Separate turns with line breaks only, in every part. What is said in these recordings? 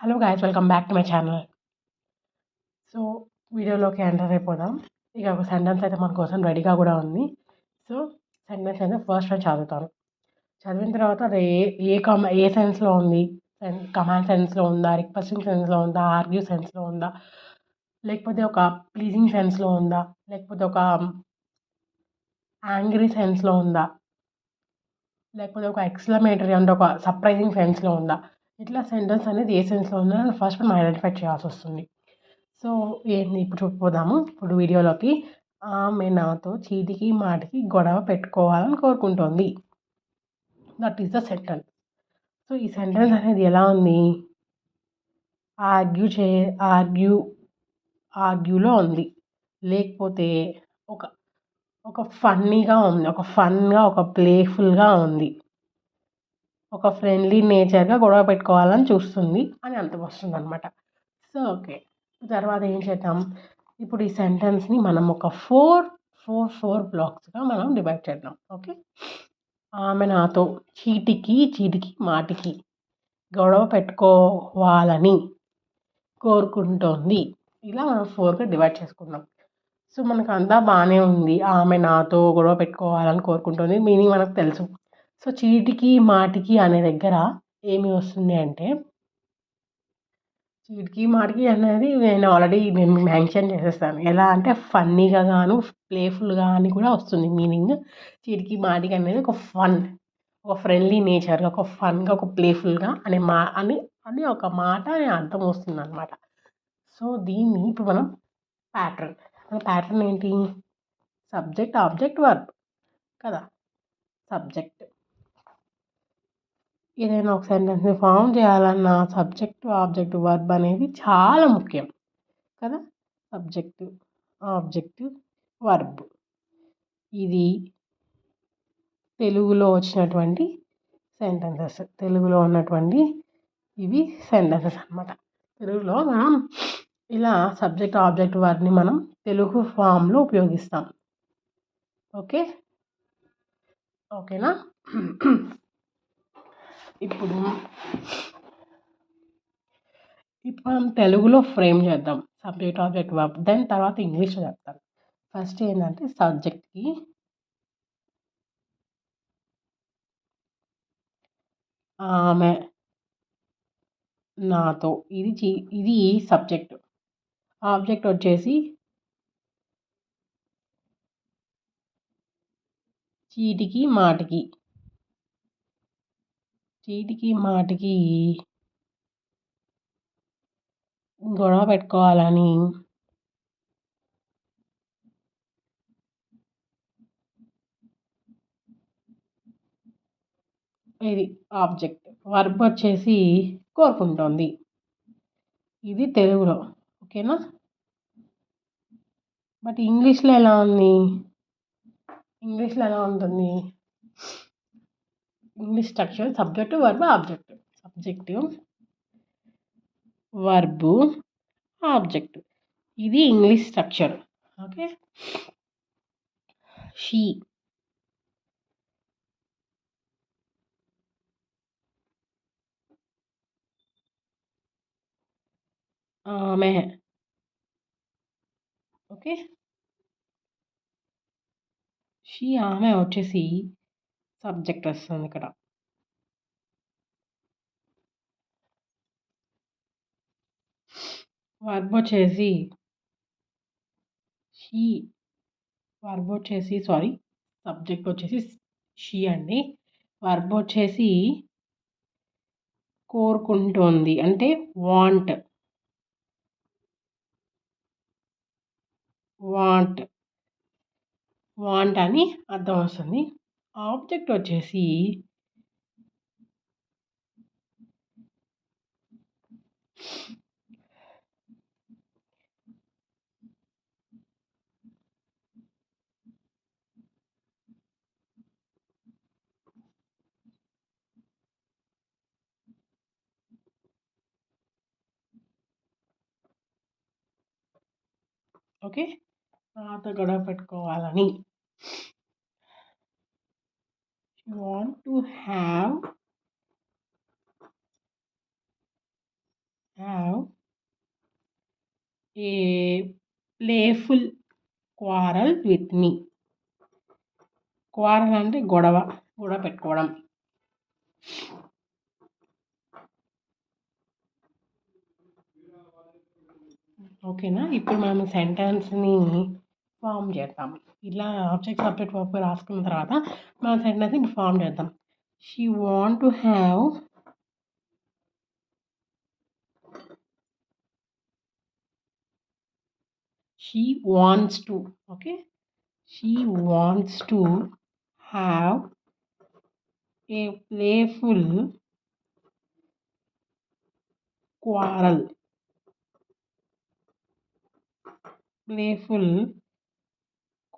Hello guys welcome back to my channel. So వీడియోలోకి enter అయిపోదాం. ఇక ఒక సెంటెన్స్ అయితే మన కోసం రెడీగా కూడా ఉంది. సో సెంటెన్స్ అయితే ఫస్ట్ నేను చదువుతాను. చదివిన తర్వాత అది ఏ ఏ కమ ఏ సెన్స్లో ఉంది? కమాండ్ సెన్స్లో ఉందా? రిక్వెస్టింగ్ సెన్స్లో ఉందా? ఆర్గ్యూ సెన్స్లో ఉందా? లేకపోతే ఒక ప్లీజింగ్ సెన్స్లో ఉందా? లేకపోతే ఒక యాంగ్రీ సెన్స్లో ఉందా? లేకపోతే ఒక ఎక్స్లమేటరీ అంటే ఒక సర్ప్రైజింగ్ సెన్స్లో ఉందా? ఇట్లా సెంటెన్స్ అనేది ఏ సెన్స్లో ఉందో ఫస్ట్ మనం ఐడెంటిఫై చేయాల్సి వస్తుంది. సో ఏంది? ఇప్పుడు చూపిపోదాము. ఇప్పుడు వీడియోలోకి ఆమె నాతో చీటికి మాటికి గొడవ పెట్టుకోవాలని కోరుకుంటోంది. That is the sentence. So ఈ సెంటెన్స్ అనేది ఎలా ఉంది? ఆర్గ్యూ చే ఆర్గ్యూ ఆర్గ్యూలో ఉంది. లేకపోతే ఒక ఒక ఫన్నీగా ఉంది. ఒక ఫన్గా ఒక ప్లేఫుల్గా ఉంది. ఒక ఫ్రెండ్లీ నేచర్గా గొడవ పెట్టుకోవాలని చూస్తుంది అని అర్థం వస్తుంది అనమాట సో ఓకే తర్వాత ఏం చేద్దాం? ఇప్పుడు ఈ సెంటెన్స్ని మనం ఒక ఫోర్ ఫోర్ ఫోర్ బ్లాక్స్గా మనం డివైడ్ చేద్దాం. ఓకే ఆమె నాతో చీటికి చీటికి మాటికి గొడవ పెట్టుకోవాలని కోరుకుంటోంది. ఇలా మనం ఫోర్గా డివైడ్ చేసుకుందాం సో మనకు అంతా బాగానే ఉంది. ఆమె నాతో గొడవ పెట్టుకోవాలని కోరుకుంటుంది. మీనింగ్ మనకు తెలుసు. సో చీటికి మాటికి అనే దగ్గర ఏమి వస్తుంది అంటే చీటికి మాటికి అనేది నేను ఆల్రెడీ నేను మెన్షన్ చేసేస్తాను. ఎలా అంటే ఫన్నీగా గాను ప్లేఫుల్గా అని కూడా వస్తుంది మీనింగ్. చీటికి మాటికి అనేది ఒక ఫన్ ఒక ఫ్రెండ్లీ నేచర్గా ఒక ఫన్గా ఒక ప్లేఫుల్గా అనే మా అని అని ఒక మాట అని అర్థం వస్తుంది అనమాట సో దీన్ని ఇప్పుడు మనం ప్యాటర్న్ మన ప్యాటర్న్ ఏంటి? సబ్జెక్ట్ ఆబ్జెక్ట్ వర్బ్ కదా? సబ్జెక్ట్. ఏదైనా ఒక సెంటెన్స్ని ఫామ్ చేయాలన్నా సబ్జెక్టు ఆబ్జెక్ట్ వర్బ్ అనేది చాలా ముఖ్యం కదా? Subject object verb. ఇది తెలుగులో వచ్చినటువంటి సెంటెన్సెస్. తెలుగులో ఉన్నటువంటి ఇవి సెంటెన్సెస్ అనమాట తెలుగులో మనం ఇలా సబ్జెక్ట్ ఆబ్జెక్ట్ వర్డ్ని మనం తెలుగు ఫామ్లో ఉపయోగిస్తాం. ఓకే? ఓకేనా? ఇప్పుడు ఇప్పుడు మనం తెలుగులో ఫ్రేమ్ చేద్దాం. Subject object verb. దెన్ తర్వాత ఇంగ్లీష్లో చెప్తాను. ఫస్ట్ ఏంటంటే సబ్జెక్ట్కి ఆమె నాతో. ఇది చీ ఇది సబ్జెక్ట్. ఆబ్జెక్ట్ వచ్చేసి చీటికి మాటికి. చీటికి మాటికి గొడవ పెట్టుకోవాలని ఇది ఆబ్జెక్ట్. వర్బ్ వచ్చేసి కోరుకుంటోంది. ఇది తెలుగులో ఓకేనా? బట్ ఇంగ్లీష్లో ఎలా ఉంది? ఇంగ్లీష్లో ఎలా ఉంటుంది? English structure subject verb object subject verb object ఇది ఇంగ్లీష్ స్ట్రక్చర్ ఓకే షీ ఆమె ఓకే షీ ఆమె వచ్చేసి సబ్జెక్ట్ వస్తుంది ఇక్కడ. వర్బ్ వచ్చేసి షీ వర్బ్ వచ్చేసి సారీ సబ్జెక్ట్ వచ్చేసి షీ అండి. వర్బ్ వచ్చేసి కోరుకుంటోంది అంటే వాంట్. వాంట్. వాంట్ అని అర్థం వస్తుంది ఆబ్జెక్ట్ వచ్చేసి ఓకే తర్వాత గొడవ పెట్టుకోవాలని want to have a playful quarrel with me quarrel అంటే గొడవ గొడవ పెట్టుకోవడం. ఓకేనా? ఇప్పుడు మనం సెంటెన్స్ని ఫామ్ చేద్దాం ఇలా ఆబ్జెక్ట్ సబ్జెక్ట్ వర్బ్ రాసుకున్న తర్వాత మనం సెంటెన్స్ని ఫామ్ చేద్దాం she want to have she wants to okay she wants to have a playful quarrel playful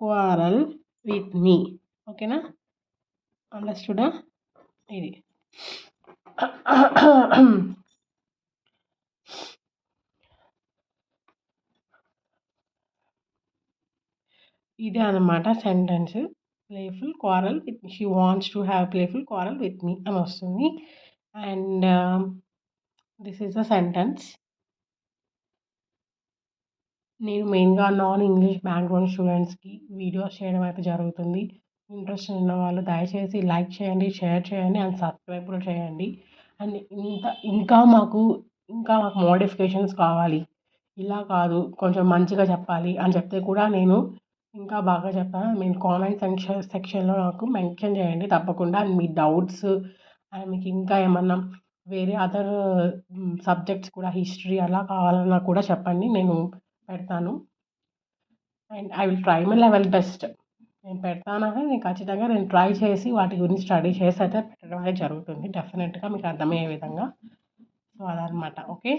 quarrel with me ఓకేనా అండర్స్టూడా ఇది ఇదే అనమాట sentence playful quarrel with she wants to have playful quarrel with me అని వస్తుంది. And this is the sentence నేను మెయిన్గా non English background స్టూడెంట్స్కి వీడియోస్ చేయడం అయితే జరుగుతుంది. ఇంట్రెస్ట్ ఉన్న వాళ్ళు దయచేసి లైక్ చేయండి షేర్ చేయండి అండ్ సబ్స్క్రైబ్ కూడా చేయండి. అండ్ ఇంత ఇంకా మాకు ఇంకా మాకు మోడిఫికేషన్స్ కావాలి. ఇలా కాదు కొంచెం మంచిగా చెప్పాలి అని చెప్తే కూడా నేను ఇంకా బాగా చెప్పాను మీరు కామెంట్ సెక్షన్ సెక్షన్లో నాకు మెన్షన్ చేయండి తప్పకుండా. మీ డౌట్స్ అండ్ మీకు ఇంకా ఏమన్నా వేరే అదర్ సబ్జెక్ట్స్ కూడా హిస్టరీ అలా కావాలన్నా కూడా చెప్పండి. నేను పెడతాను. And I will try my level best. నేను పెడతానా నేను ఖచ్చితంగా నేను ట్రై చేసి వాటి గురించి స్టడీ చేసి అయితే పెట్టడం అనేది జరుగుతుంది. డెఫినెట్గా మీకు అర్థమయ్యే విధంగా. సో అదనమాట ఓకే?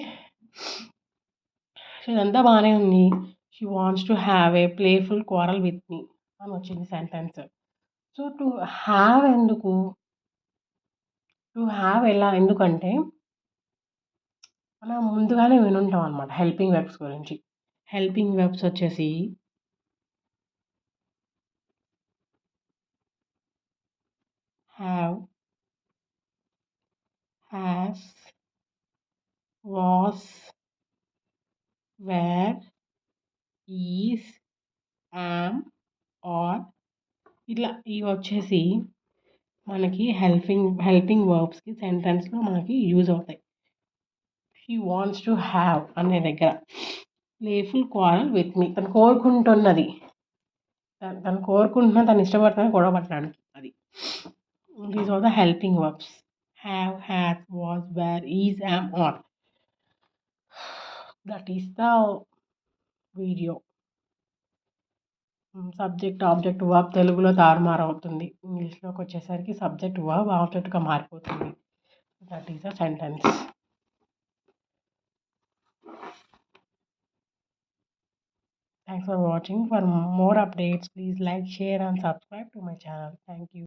సో ఇదంతా బాగానే ఉంది. She wants to have a playful quarrel with me అని వచ్చింది సెంటెన్స్ సో టు హ్యావ్ ఎందుకు? టు హ్యావ్ ఎలా? ఎందుకంటే మనం ముందుగానే వినుంటాం అనమాట హెల్పింగ్ వెబ్స్ గురించి. హెల్పింగ్ వెబ్స్ వచ్చేసి have has was were is am are ఇట్లా ఇవి వచ్చేసి మనకి హెల్పింగ్ హెల్పింగ్ వర్బ్స్కి సెంటెన్స్లో మనకి యూజ్ అవుతాయి. షీ వాంట్స్ టు హ్యావ్ అనే దగ్గర. Playful quarrel with me. తను కోరుకుంటున్నది. తను కోరుకుంటున్న తను ఇష్టపడుతున్న గొడవ పట్టడానికి. అది. These are the helping verbs have has was were is am are that is the video subject object verb తెలుగులో తారుమారు అవుతుంది. ఇంగ్లీష్లోకి వచ్చేసరికి సబ్జెక్ట్ వర్బ్ ఆబ్జెక్ట్గా మారిపోతుంది. That is a sentence Thanks for watching. For more updates, please like, share and subscribe to my channel. Thank you.